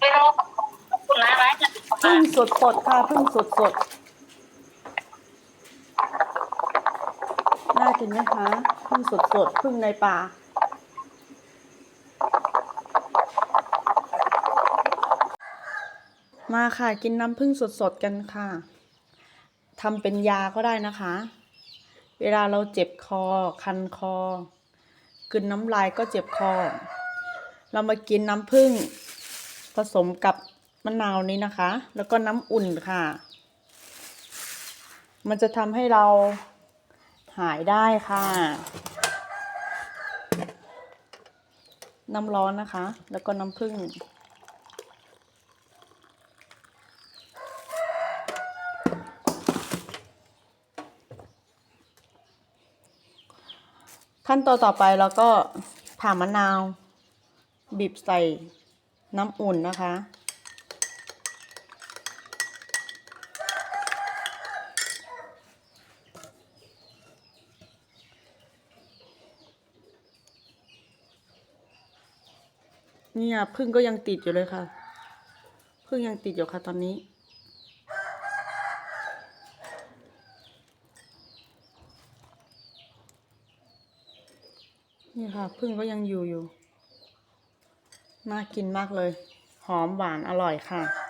ไม่รู้ขอบคุณนะร้านจะพึ่งสดสดๆค่ะพึ่งสดสดๆน่ากินไหมคะพึ่งสดสดๆพึ่งในป่า มาค่ะ กินน้ำพึ่งสดสดๆกันค่ะทำเป็นยาก็ได้นะคะ เวลาเราเจ็บคอ คันคอกลืนน้ำลายก็เจ็บคอ เรามากินน้ำผึ้ง ผสมกับมะนาวนี้นะคะ แล้วก็น้ำอุ่นค่ะ มันจะทำให้เราหายได้ค่ะ น้ำร้อนนะคะ แล้วก็น้ำผึ้งขั้นตอนต่อไปเราก็ผ่ามะนาว บีบใส่ น้ำอุ่นนะคะ เนี่ยพึ่งก็ยังติดอยู่เลยค่ะพึ่งยังติดอยู่ค่ะตอนนี้นี่ค่ะพึ่งก็ยังอยู่อยู่ น่ากินมากเลย หอมหวานอร่อยค่ะ